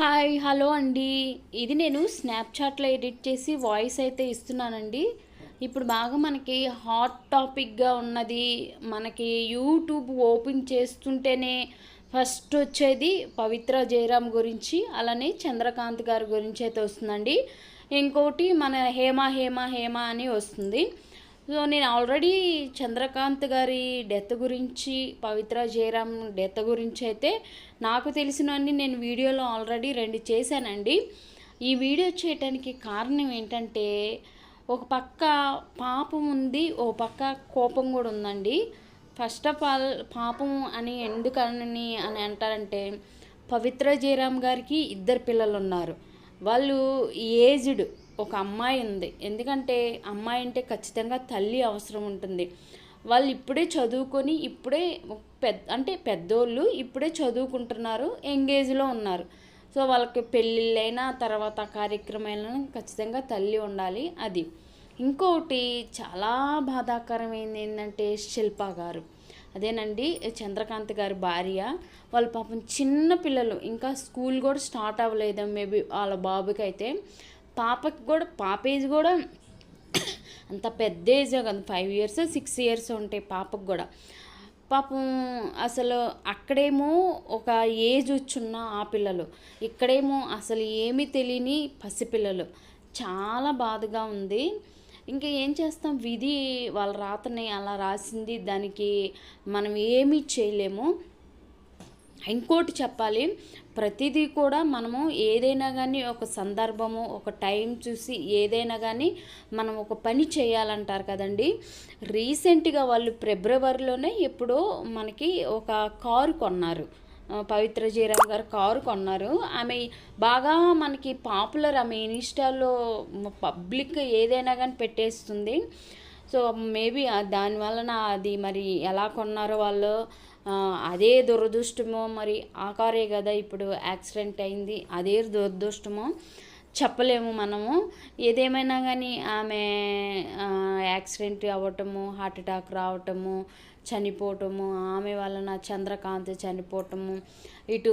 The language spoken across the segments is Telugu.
హాయ్ హలో అండి. ఇది నేను స్నాప్చాట్లో ఎడిట్ చేసి వాయిస్ అయితే ఇస్తున్నానండి. ఇప్పుడు బాగా మనకి హాట్ టాపిక్గా ఉన్నది. మనకి యూట్యూబ్ ఓపెన్ చేస్తుంటేనే ఫస్ట్ వచ్చేది పవిత్ర జయరామ్ గురించి అలానే చంద్రకాంత్ గారి గురించి అయితే వస్తుందండి. ఇంకోటి మన హేమ హేమ హేమ అని వస్తుంది. సో నేను ఆల్రెడీ చంద్రకాంత్ గారి డెత్ గురించి పవిత్ర జయరామ్ డెత్ గురించి అయితే నాకు తెలిసినవన్నీ నేను వీడియోలో ఆల్రెడీ రెండు చేశానండి. ఈ వీడియో చేయటానికి కారణం ఏంటంటే ఒక పక్క పాపం ఉంది ఓ పక్క కోపం కూడా ఉందండి. ఫస్ట్ ఆఫ్ ఆల్ పాపం అని ఎందుకని అని అంటారంటే పవిత్ర జయరామ్ గారికి ఇద్దరు పిల్లలు ఉన్నారు వాళ్ళు ఏజ్డ్ ఒక అమ్మాయి ఉంది. ఎందుకంటే అమ్మాయి అంటే ఖచ్చితంగా తల్లి అవసరం ఉంటుంది. వాళ్ళు ఇప్పుడే చదువుకొని ఇప్పుడే పెద్ద అంటే పెద్దోళ్ళు ఇప్పుడే చదువుకుంటున్నారు ఎంగేజ్లో ఉన్నారు. సో వాళ్ళకి పెళ్ళిళ్ళైనా తర్వాత కార్యక్రమాలను ఖచ్చితంగా తల్లి ఉండాలి అది. ఇంకొకటి చాలా బాధాకరమైంది ఏంటంటే శిల్ప గారు. అదేనండి చంద్రకాంత్ గారి భార్య. వాళ్ళ పాపం చిన్న పిల్లలు ఇంకా స్కూల్ కూడా స్టార్ట్ అవ్వలేదు మేబీ వాళ్ళ బాబుకి అయితే పాపకి కూడా పాప ఏజ్ కూడా అంత పెద్ద ఏజ్ కాదు. ఫైవ్ ఇయర్స్ సిక్స్ ఇయర్స్ ఉంటాయి పాపకు కూడా. పాపం అసలు అక్కడేమో ఒక ఏజ్ వచ్చున్న ఆ పిల్లలు. ఇక్కడేమో అసలు ఏమీ తెలియని పసిపిల్లలు. చాలా బాధగా ఉంది. ఇంకా ఏం చేస్తాం? విధి వాళ్ళ రాతని అలా రాసింది. దానికి మనం ఏమీ చేయలేము. ఇంకోటి చెప్పాలి. ప్రతిదీ కూడా మనము ఏదైనా కానీ ఒక సందర్భము ఒక టైం చూసి ఏదైనా కానీ మనం ఒక పని చేయాలంటారు కదండి. రీసెంట్గా వాళ్ళు ఫిబ్రవరిలోనే ఎప్పుడో మనకి ఒక కారు కొన్నారు. పవిత్ర జయరామ్ గారు కారు కొన్నారు. ఆమె బాగా మనకి పాపులర్ ఆమె ఇన్స్టాలో పబ్లిక్ ఏదైనా కానీ పెట్టేస్తుంది. సో మేబీ దానివలన అది మరి ఎలా కొన్నారో వాళ్ళు అదే దురదృష్టమో మరి ఆ కారే కదా ఇప్పుడు యాక్సిడెంట్ అయింది అదే దురదృష్టమో చెప్పలేము మనము. ఏదేమైనా కానీ ఆమె యాక్సిడెంట్ అవ్వటము హార్ట్ అటాక్ రావటము చనిపోవటము ఆమె వలన చంద్రకాంత్ చనిపోవటము ఇటు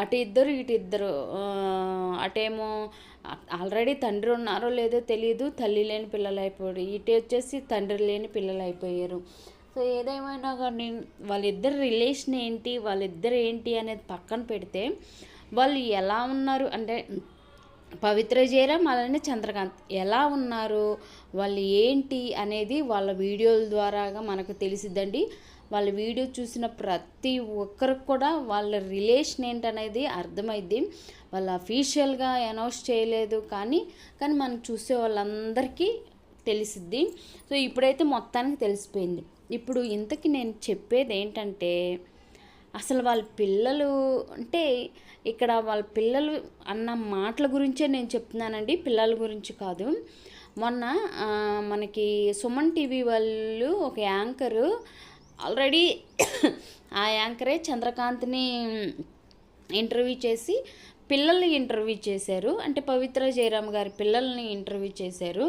అటు ఇద్దరు ఇటు ఇద్దరు అటేమో ఆల్రెడీ తండ్రి ఉన్నారో లేదో తెలియదు తల్లి లేని పిల్లలు అయిపోయారు. ఇటు వచ్చేసి తండ్రి లేని పిల్లలు అయిపోయారు. సో ఏదేమైనా కానీ వాళ్ళిద్దరు రిలేషన్ ఏంటి వాళ్ళిద్దరు ఏంటి అనేది పక్కన పెడితే వాళ్ళు ఎలా ఉన్నారు అంటే పవిత్ర జయరామ్ అలానే చంద్రకాంత్ ఎలా ఉన్నారు వాళ్ళు ఏంటి అనేది వాళ్ళ వీడియోల ద్వారాగా మనకు తెలిసిద్దండి. వాళ్ళ వీడియో చూసిన ప్రతి ఒక్కరికి కూడా వాళ్ళ రిలేషన్ ఏంటనేది అర్థమైద్ది. వాళ్ళు అఫీషియల్గా అనౌన్స్ చేయలేదు కానీ కానీ మనం చూసే వాళ్ళందరికీ తెలిసిద్ది. సో ఇప్పుడైతే మొత్తానికి తెలిసిపోయింది. ఇప్పుడు ఇంతకి నేను చెప్పేది ఏంటంటే అసలు వాళ్ళ పిల్లలు అంటే ఇక్కడ వాళ్ళ పిల్లలు అన్న మాటల గురించే నేను చెప్తున్నానండి పిల్లల గురించి కాదు. మొన్న మనకి సుమన్ టీవీ వాళ్ళు ఒక యాంకరు ఆల్రెడీ ఆ యాంకరే చంద్రకాంత్ని ఇంటర్వ్యూ చేసి పిల్లల్ని ఇంటర్వ్యూ చేశారు. అంటే పవిత్ర జయరామ్ గారి పిల్లల్ని ఇంటర్వ్యూ చేశారు.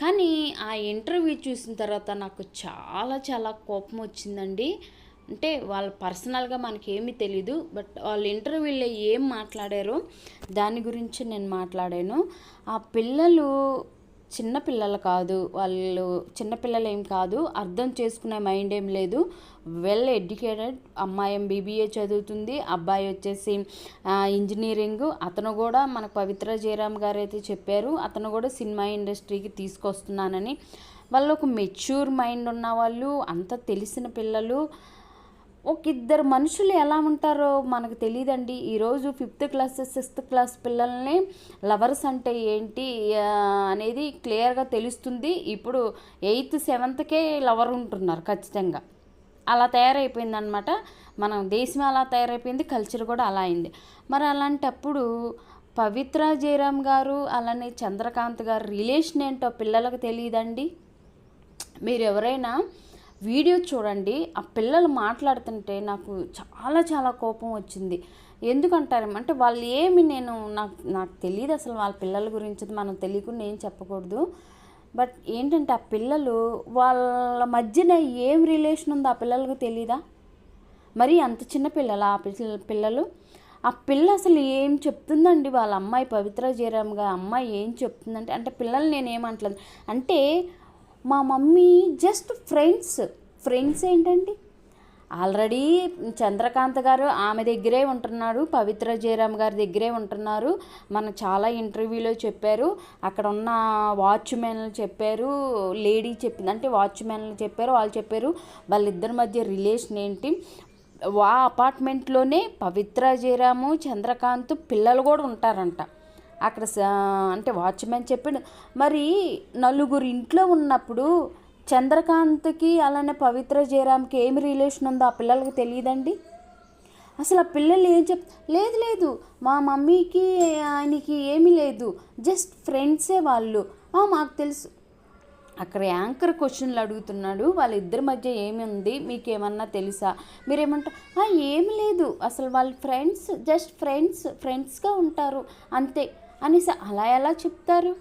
కానీ ఆ ఇంటర్వ్యూ చూసిన తర్వాత నాకు చాలా చాలా కోపం వచ్చిందండి. అంటే వాళ్ళ పర్సనల్గా మనకేమీ తెలీదు బట్ వాళ్ళ ఇంటర్వ్యూలో ఏం మాట్లాడారో దాని గురించి నేను మాట్లాడాను. ఆ పిల్లలు చిన్నపిల్లలు కాదు వాళ్ళు చిన్నపిల్లలు ఏం కాదు అర్థం చేసుకునే మైండ్ ఏం లేదు. వెల్ ఎడ్యుకేటెడ్ అమ్మాయి బీబీఏ చదువుతుంది అబ్బాయి వచ్చేసి ఇంజనీరింగ్. అతను కూడా మనకు పవిత్ర జయరామ్ గారు అయితే చెప్పారు అతను కూడా సినిమా ఇండస్ట్రీకి తీసుకొస్తున్నానని. వాళ్ళు ఒక మెచ్యూర్ మైండ్ ఉన్న వాళ్ళు అంత తెలిసిన పిల్లలు ఒక ఇద్దరు మనుషులు ఎలా ఉంటారో మనకు తెలియదండి ఈరోజు ఫిఫ్త్ క్లాస్ సిక్స్త్ క్లాస్ పిల్లల్ని లవర్స్ అంటే ఏంటి అనేది క్లియర్గా తెలుస్తుంది. ఇప్పుడు ఎయిత్ సెవెంత్కే లవర్ ఉంటున్నారు ఖచ్చితంగా. అలా తయారైపోయింది అనమాట మన దేశం అలా తయారైపోయింది కల్చర్ కూడా అలా అయింది. మరి అలాంటప్పుడు పవిత్ర జయరామ్ గారు అలానే చంద్రకాంత్ గారు రిలేషన్ ఏంటో పిల్లలకు తెలియదండి? మీరు ఎవరైనా వీడియో చూడండి ఆ పిల్లలు మాట్లాడుతుంటే నాకు చాలా చాలా కోపం వచ్చింది. ఎందుకంటారు? అంటే వాళ్ళు ఏమి నేను నాకు నాకు తెలియదు అసలు వాళ్ళ పిల్లల గురించి మనం తెలియకుండా ఏం చెప్పకూడదు. బట్ ఏంటంటే ఆ పిల్లలు వాళ్ళ మధ్యన ఏం రిలేషన్ ఉందో ఆ పిల్లలకు తెలీదా? మరి అంత చిన్న పిల్లలు ఆ పిల్లలు? ఆ పిల్ల అసలు ఏం చెప్తుందండి? వాళ్ళ అమ్మాయి పవిత్ర జయరామ్గా అమ్మాయి ఏం చెప్తుందంటే అంటే పిల్లలు నేనేమంటలేదు అంటే మా మమ్మీ జస్ట్ ఫ్రెండ్స్. ఫ్రెండ్స్ ఏంటండి? ఆల్రెడీ చంద్రకాంత్ గారు ఆమె దగ్గరే ఉంటున్నారు పవిత్ర జయరామ్ గారి దగ్గరే ఉంటున్నారు. మన చాలా ఇంటర్వ్యూలో చెప్పారు అక్కడ ఉన్న వాచ్మెన్లు చెప్పారు లేడీ చెప్పింది అంటే వాచ్మెన్లు చెప్పారు వాళ్ళు చెప్పారు వాళ్ళిద్దరి మధ్య రిలేషన్ ఏంటి? వా అపార్ట్మెంట్లోనే పవిత్ర జయరాము చంద్రకాంత్ పిల్లలు కూడా ఉంటారంట. అక్కడ అంటే వాచ్మెన్ చెప్పాడు మరి నలుగురు ఇంట్లో ఉన్నప్పుడు చంద్రకాంత్కి అలానే పవిత్ర జయరామ్కి ఏమి రిలేషన్ ఉందో ఆ పిల్లలకి తెలియదండి? అసలు ఆ పిల్లలు ఏం చెప్ లేదు లేదు మా మమ్మీకి ఆయనకి ఏమీ లేదు జస్ట్ ఫ్రెండ్సే వాళ్ళు మాకు తెలుసు. అక్కడ యాంకర్ క్వశ్చన్లు అడుగుతున్నాడు వాళ్ళిద్దరి మధ్య ఏమి ఉంది మీకు ఏమన్నా తెలుసా మీరేమంటారు ఏమి లేదు అసలు వాళ్ళ ఫ్రెండ్స్ జస్ట్ ఫ్రెండ్స్ ఫ్రెండ్స్గా ఉంటారు అంతే. అనేసి అలా ఎలా చెప్తారు?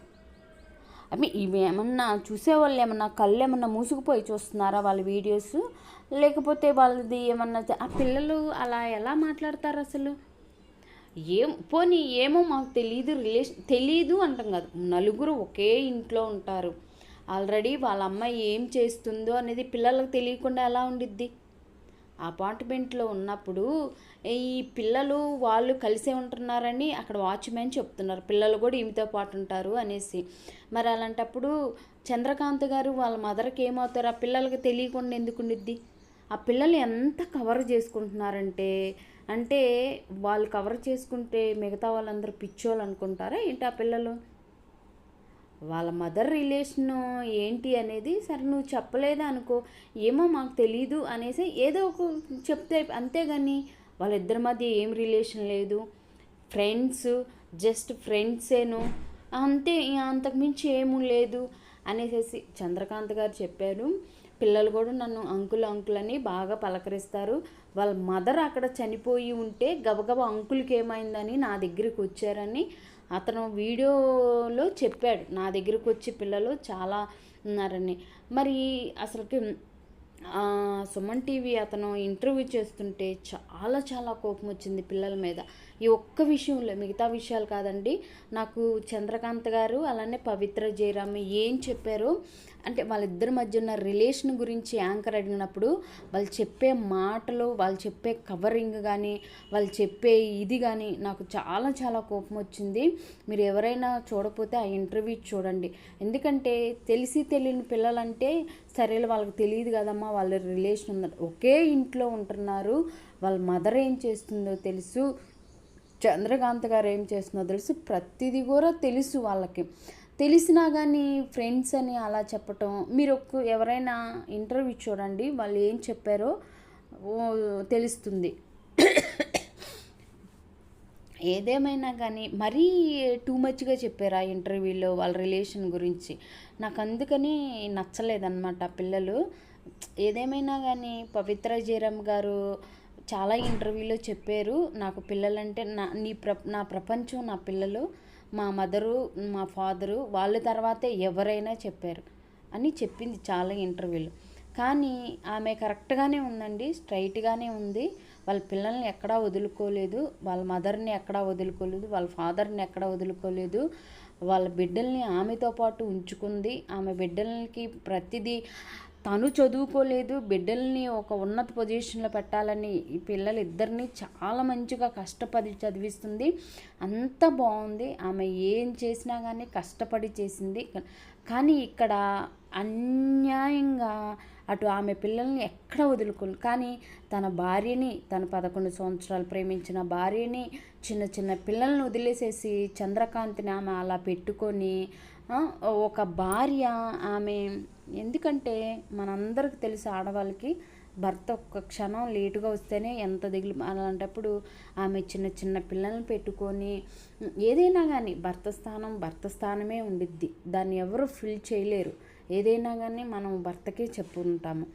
అవి ఇవి ఏమన్నా చూసేవాళ్ళు ఏమన్నా కళ్ళు ఏమన్నా మూసుకుపోయి చూస్తున్నారా వాళ్ళ వీడియోస్? లేకపోతే వాళ్ళది ఏమన్నా ఆ పిల్లలు అలా ఎలా మాట్లాడతారు అసలు? ఏం పోనీ ఏమో మాకు తెలియదు రిలేషన్ తెలీదు అంటాం కాదు. నలుగురు ఒకే ఇంట్లో ఉంటారు. ఆల్రెడీ వాళ్ళ అమ్మాయి ఏం చేస్తుందో అనేది పిల్లలకు తెలియకుండా ఎలా ఉండిద్ది? అపార్ట్మెంట్లో ఉన్నప్పుడు ఈ పిల్లలు వాళ్ళు కలిసే ఉంటున్నారని అక్కడ వాచ్మెన్ చెప్తున్నారు. పిల్లలు కూడా ఈమెతో పాటు ఉంటారు అనేసి. మరి అలాంటప్పుడు చంద్రకాంత్ గారు వాళ్ళ మదర్కి ఏమవుతారు? ఆ పిల్లలకి తెలియకుండా ఎందుకు ఉండిద్ది? ఆ పిల్లలు ఎంత కవర్ చేసుకుంటున్నారంటే అంటే వాళ్ళు కవర్ చేసుకుంటే మిగతా వాళ్ళందరూ పిచ్చోళ్ళు అనుకుంటారా ఏంటి ఆ పిల్లలు? వాళ్ళ మదర్ రిలేషన్ ఏంటి అనేది సరే నువ్వు చెప్పలేదు అనుకో ఏమో మాకు తెలీదు అనేసి ఏదో ఒక చెప్తే అంతేగాని వాళ్ళిద్దరి మధ్య ఏం రిలేషన్ లేదు. ఫ్రెండ్స్ జస్ట్ ఫ్రెండ్సేను. అంతే అంతకుమించి ఏమీ లేదు అనేసి చంద్రకాంత్ గారు చెప్పారు. పిల్లలు కూడా నన్ను అంకుల్ అంకుల్ అని బాగా పలకరిస్తారు. వాళ్ళ మదర్ అక్కడ చనిపోయి ఉంటే గబగబ అంకుల్కి ఏమైందని నా దగ్గరికి వచ్చారని అతను వీడియోలో చెప్పాడు. నా దగ్గరకు వచ్చి పిల్లలు చాలా ఉన్నారని. మరి అసలుకి సుమన్ టీవీ అతను ఇంటర్వ్యూ చేస్తుంటే చాలా చాలా కోపం వచ్చింది పిల్లల మీద. ఈ ఒక్క విషయంలో మిగతా విషయాలు కాదండి. నాకు చంద్రకాంత్ గారు అలానే పవిత్ర జయరామ్ ఏం చెప్పారో అంటే వాళ్ళిద్దరి మధ్య ఉన్న రిలేషన్ గురించి యాంకర్ అడిగినప్పుడు వాళ్ళు చెప్పే మాటలు వాళ్ళు చెప్పే కవరింగ్ కానీ వాళ్ళు చెప్పే ఇది కానీ నాకు చాలా చాలా కోపం వచ్చింది. మీరు ఎవరైనా చూడకపోతే ఆ ఇంటర్వ్యూ చూడండి. ఎందుకంటే తెలిసి తెలియని పిల్లలంటే సరే వాళ్ళకి తెలియదు కదమ్మా వాళ్ళ రిలేషన్ ఉన్న ఒకే ఇంట్లో ఉంటున్నారు. వాళ్ళ మదర్ ఏం చేస్తుందో తెలుసు. చంద్రకాంత్ గారు ఏం చేస్తుందో తెలుసు. ప్రతిదీ కూడా తెలుసు వాళ్ళకి. తెలిసినా కానీ ఫ్రెండ్స్ అని అలా చెప్పటం మీరు ఒక్క ఎవరైనా ఇంటర్వ్యూ చూడండి వాళ్ళు ఏం చెప్పారో తెలుస్తుంది. ఏదేమైనా కానీ మరీ టూ మచ్గా చెప్పారు ఆ ఇంటర్వ్యూలో వాళ్ళ రిలేషన్ గురించి? నాకు అందుకని నచ్చలేదన్నమాట పిల్లలు. ఏదేమైనా కానీ పవిత్ర జయరామ్ గారు చాలా ఇంటర్వ్యూలో చెప్పారు నాకు పిల్లలంటే నా నీ ప్ర నా ప్రపంచం నా పిల్లలు మా మదరు మా ఫాదరు వాళ్ళ తర్వాతే ఎవరైనా చెప్పారు. అని చెప్పింది చాలా ఇంటర్వ్యూలు. కానీ ఆమె కరెక్ట్గానే ఉందండి స్ట్రైట్గానే ఉంది. వాళ్ళ పిల్లల్ని ఎక్కడా వదులుకోలేదు వాళ్ళ మదర్ని ఎక్కడా వదులుకోలేదు వాళ్ళ ఫాదర్ని ఎక్కడా వదులుకోలేదు. వాళ్ళ బిడ్డల్ని ఆమెతో పాటు ఉంచుకుంది. ఆమె బిడ్డలకి ప్రతిదీ తను చదువుకోలేదు బిడ్డల్ని ఒక ఉన్నత పొజిషన్లో పెట్టాలని ఈ పిల్లలిద్దరిని చాలా మంచిగా కష్టపడి చదివిస్తుంది. అంత బాగుంది. ఆమె ఏం చేసినా కానీ కష్టపడి చేసింది. కానీ ఇక్కడ అన్యాయంగా అటు ఆమె పిల్లల్ని ఎక్కడ వదులుకోలేదు కానీ తన భార్యని తన పదకొండు సంవత్సరాలు ప్రేమించిన భార్యని చిన్న చిన్న పిల్లల్ని వదిలేసేసి చంద్రకాంత్ని ఆమె అలా పెట్టుకొని ఒక భార్య ఆమె ఎందుకంటే మనందరికి తెలిసి ఆడవాళ్ళకి భర్త ఒక్క క్షణం లేటుగా వస్తేనే ఎంత దిగులు అలాంటప్పుడు ఆమె చిన్న చిన్న పిల్లల్ని పెట్టుకొని ఏదైనా కానీ భర్త స్థానం భర్త స్థానమే ఉండిద్ది. దాన్ని ఎవరు ఫిల్ చేయలేరు. ఏదైనా కానీ మనం భర్తకే చెప్పుకుంటాము.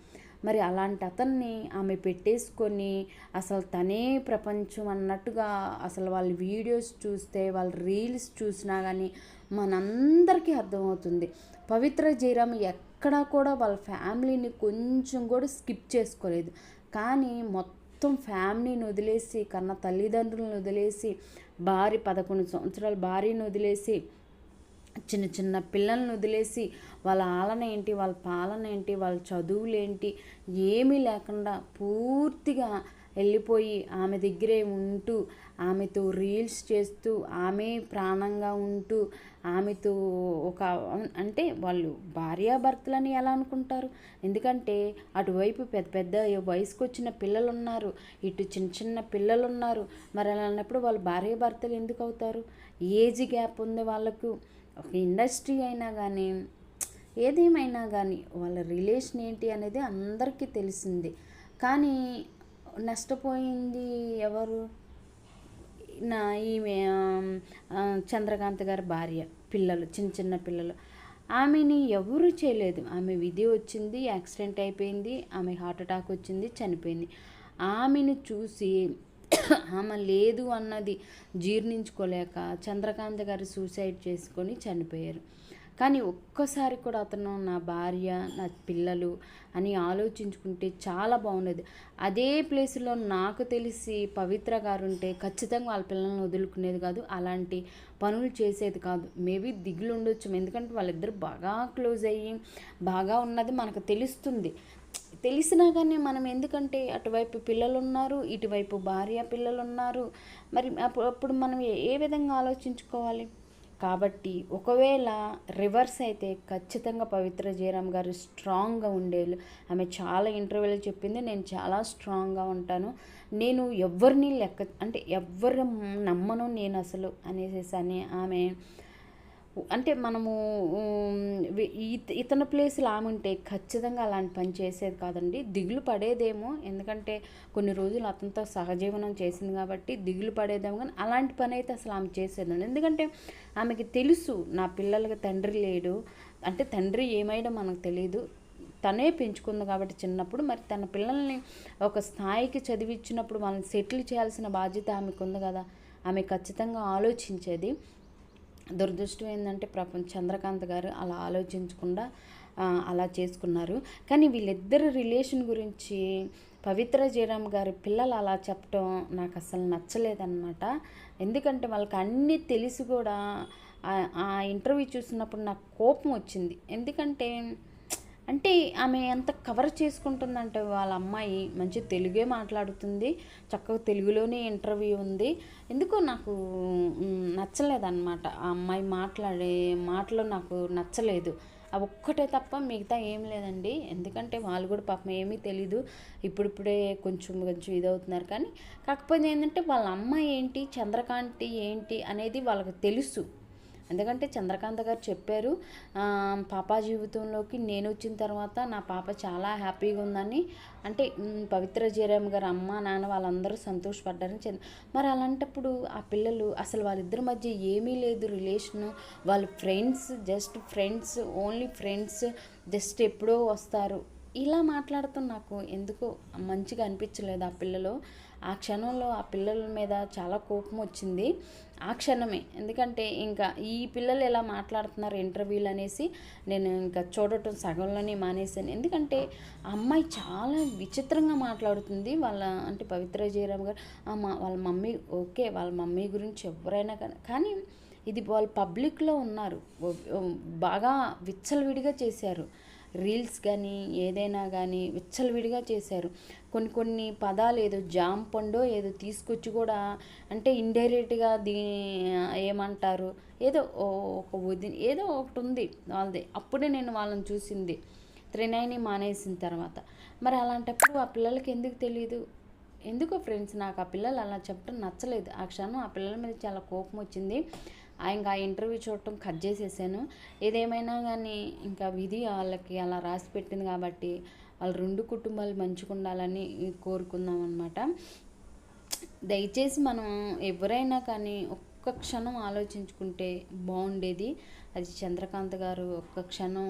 మరి అలాంటి అతన్ని ఆమె పెట్టేసుకొని అసలు తనే ప్రపంచం అన్నట్టుగా అసలు వాళ్ళ వీడియోస్ చూస్తే వాళ్ళ రీల్స్ చూసినా కానీ మనందరికీ అర్థమవుతుంది. పవిత్ర జయరామ్ ఎక్కడా కూడా వాళ్ళ ఫ్యామిలీని కొంచెం కూడా స్కిప్ చేసుకోలేదు. కానీ మొత్తం మొత్తం ఫ్యామిలీని వదిలేసి కన్న తల్లిదండ్రులను వదిలేసి భార్య పదకొండు సంవత్సరాల భార్యను వదిలేసి చిన్న చిన్న పిల్లల్ని వదిలేసి వాళ్ళ ఆలన ఏంటి వాళ్ళ పాలన ఏంటి వాళ్ళ చదువులు ఏంటి ఏమీ లేకుండా పూర్తిగా వెళ్ళిపోయి ఆమె దగ్గరే ఉంటూ ఆమెతో రీల్స్ చేస్తూ ఆమె ప్రాణంగా ఉంటూ ఆమెతో ఒక అంటే వాళ్ళు భార్యాభర్తలని ఎలా అనుకుంటారు? ఎందుకంటే అటువైపు పెద్ద పెద్ద వయసుకు వచ్చిన పిల్లలు ఉన్నారు ఇటు చిన్న చిన్న పిల్లలు ఉన్నారు మరి అలా అన్నప్పుడు వాళ్ళు భార్యాభర్తలు ఎందుకు అవుతారు ఏజ్ గ్యాప్ ఉంది వాళ్ళకు. ఒక ఇండస్ట్రీ అయినా కానీ ఏదేమైనా కానీ వాళ్ళ రిలేషన్ ఏంటి అనేది అందరికీ తెలిసింది. కానీ నష్టపోయింది ఎవరు? నా ఈమె చంద్రకాంత్ గారి భార్య పిల్లలు చిన్న చిన్న పిల్లలు. ఆమెని ఎవరు చేయలేదు. ఆమె విధి వచ్చింది యాక్సిడెంట్ అయిపోయింది ఆమె హార్ట్ అటాక్ వచ్చింది చనిపోయింది. ఆమెను చూసి ఆమె లేదు అన్నది జీర్ణించుకోలేక చంద్రకాంత్ గారు సూసైడ్ చేసుకొని చనిపోయారు. కానీ ఒక్కసారి కూడా అతను నా భార్య నా పిల్లలు అని ఆలోచించుకుంటే చాలా బాగుండేది. అదే ప్లేస్లో నాకు తెలిసి పవిత్ర గారు ఉంటే ఖచ్చితంగా వాళ్ళ పిల్లల్ని వదులుకునేది కాదు అలాంటి పనులు చేసేది కాదు. మేబీ దిగులు ఉండొచ్చు ఎందుకంటే వాళ్ళిద్దరు బాగా క్లోజ్ అయ్యి బాగా ఉన్నది మనకు తెలుస్తుంది. తెలిసినా కానీ మనం ఎందుకంటే అటువైపు పిల్లలు ఉన్నారు ఇటువైపు భార్య పిల్లలు ఉన్నారు. మరి అప్పుడు మనం ఏ విధంగా ఆలోచించుకోవాలి? కాబట్టి ఒకవేళ రివర్స్ అయితే ఖచ్చితంగా పవిత్ర జయరామ్ గారు స్ట్రాంగ్గా ఉండేది ఆమె చాలా ఇంటర్వ్యూలో చెప్పింది నేను చాలా స్ట్రాంగ్గా ఉంటాను. నేను ఎవరిని లెక్క అంటే ఎవరు నమ్మను నేను అసలు అనేసేసి అని ఆమె అంటే మనము ఇతని ప్లేసులు ఆమె ఉంటే ఖచ్చితంగా అలాంటి పని చేసేది కాదండి. దిగులు పడేదేమో ఎందుకంటే కొన్ని రోజులు అతనితో సహజీవనం చేసింది కాబట్టి దిగులు పడేదేమో కానీ అలాంటి పని అయితే అసలు ఆమె చేసేది ఎందుకంటే ఆమెకి తెలుసు నా పిల్లలకి తండ్రి లేడు. అంటే తండ్రి ఏమైనా మనకు తెలియదు తనే పెంచుకుంది కాబట్టి చిన్నప్పుడు మరి తన పిల్లల్ని ఒక స్థాయికి చదివించినప్పుడు వాళ్ళని సెటిల్ చేయాల్సిన బాధ్యత ఆమెకు ఉంది కదా. ఆమె ఖచ్చితంగా ఆలోచించేది. దురదృష్టం ఏంటంటే ప్రపంచ చంద్రకాంత్ గారు అలా ఆలోచించకుండా అలా చేసుకున్నారు. కానీ వీళ్ళిద్దరు రిలేషన్ గురించి పవిత్ర జయరామ్ గారి పిల్లలు అలా చెప్పడం నాకు అసలు నచ్చలేదన్నమాట. ఎందుకంటే వాళ్ళకి అన్నీ తెలిసి కూడా. ఆ ఇంటర్వ్యూ చూసినప్పుడు నాకు కోపం వచ్చింది. ఎందుకంటే అంటే ఆమె ఎంత కవర్ చేసుకుంటుందంటే వాళ్ళ అమ్మాయి మంచి తెలుగే మాట్లాడుతుంది చక్కగా తెలుగులోనే ఇంటర్వ్యూ ఉంది. ఎందుకో నాకు నచ్చలేదన్నమాట. ఆ అమ్మాయి మాట్లాడే మాటలు నాకు నచ్చలేదు. అవి ఒక్కటే తప్ప మిగతా ఏం లేదండి. ఎందుకంటే వాళ్ళు కూడా పాపం ఏమీ తెలీదు. ఇప్పుడిప్పుడే కొంచెం కొంచెం ఇదవుతున్నారు కానీ కాకపోతే ఏంటంటే వాళ్ళ అమ్మాయి ఏంటి చంద్రకాంతి ఏంటి అనేది వాళ్ళకి తెలుసు. ఎందుకంటే చంద్రకాంత గారు చెప్పారు పాప జీవితంలోకి నేను వచ్చిన తర్వాత నా పాప చాలా హ్యాపీగా ఉందని. అంటే పవిత్ర జీరామ్ గారు అమ్మ నాన్న వాళ్ళందరూ సంతోషపడ్డారని మరి అలాంటప్పుడు ఆ పిల్లలు అసలు వాళ్ళిద్దరి మధ్య ఏమీ లేదు రిలేషను. వాళ్ళు friends just friends only friends just ఎప్పుడో వస్తారు. ఇలా మాట్లాడుతూ నాకు ఎందుకో మంచిగా అనిపించలేదు ఆ పిల్లలు. ఆ క్షణంలో ఆ పిల్లల మీద చాలా కోపం వచ్చింది. ఆ క్షణమే. ఎందుకంటే ఇంకా ఈ పిల్లలు ఎలా మాట్లాడుతున్నారు ఇంటర్వ్యూలు అనేసి నేను ఇంకా చూడటం సగంలోనే మానేశాను. ఎందుకంటే అమ్మాయి చాలా విచిత్రంగా మాట్లాడుతుంది. వాళ్ళ అంటే పవిత్ర జయరామ్ గారు వాళ్ళ మమ్మీ ఓకే వాళ్ళ మమ్మీ గురించి ఎవరైనా కానీ కానీ ఇది వాళ్ళు పబ్లిక్లో ఉన్నారు. బాగా విచ్చలవిడిగా చేశారు. రీల్స్ కానీ ఏదైనా కానీ విచ్చలవిడిగా చేశారు. కొన్ని కొన్ని పదాలు ఏదో జామ్ పండో ఏదో తీసుకొచ్చి కూడా అంటే ఇండైరెక్ట్గా దీని ఏమంటారు? ఏదో ఒక వది ఏదో ఒకటి ఉంది వాళ్ళది. అప్పుడే నేను వాళ్ళని చూసింది. త్రినైని మానేసిన తర్వాత. మరి అలాంటప్పుడు ఆ పిల్లలకి ఎందుకు తెలియదు ఎందుకో ఫ్రెండ్స్ నాకు ఆ పిల్లలు అలా చెప్పడం నచ్చలేదు. ఆ క్షణం ఆ పిల్లల మీద చాలా కోపం వచ్చింది. ఇంకా ఆ ఇంటర్వ్యూ చూడటం కట్ చేసేసాను. ఏదేమైనా కానీ ఇంకా విధి వాళ్ళకి అలా రాసి పెట్టింది కాబట్టి వాళ్ళ రెండు కుటుంబాలు మంచిగా ఉండాలని కోరుకుందాం అనమాట దయచేసి మనం ఎవరైనా కానీ ఒక్క క్షణం ఆలోచించుకుంటే బాగుండేది. అది చంద్రకాంత్ గారు ఒక్క క్షణం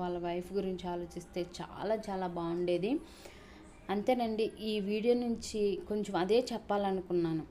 వాళ్ళ వైఫ్ గురించి ఆలోచిస్తే చాలా చాలా బాగుండేది. అంతేనండి ఈ వీడియో నుంచి కొంచెం అదే చెప్పాలనుకున్నాను.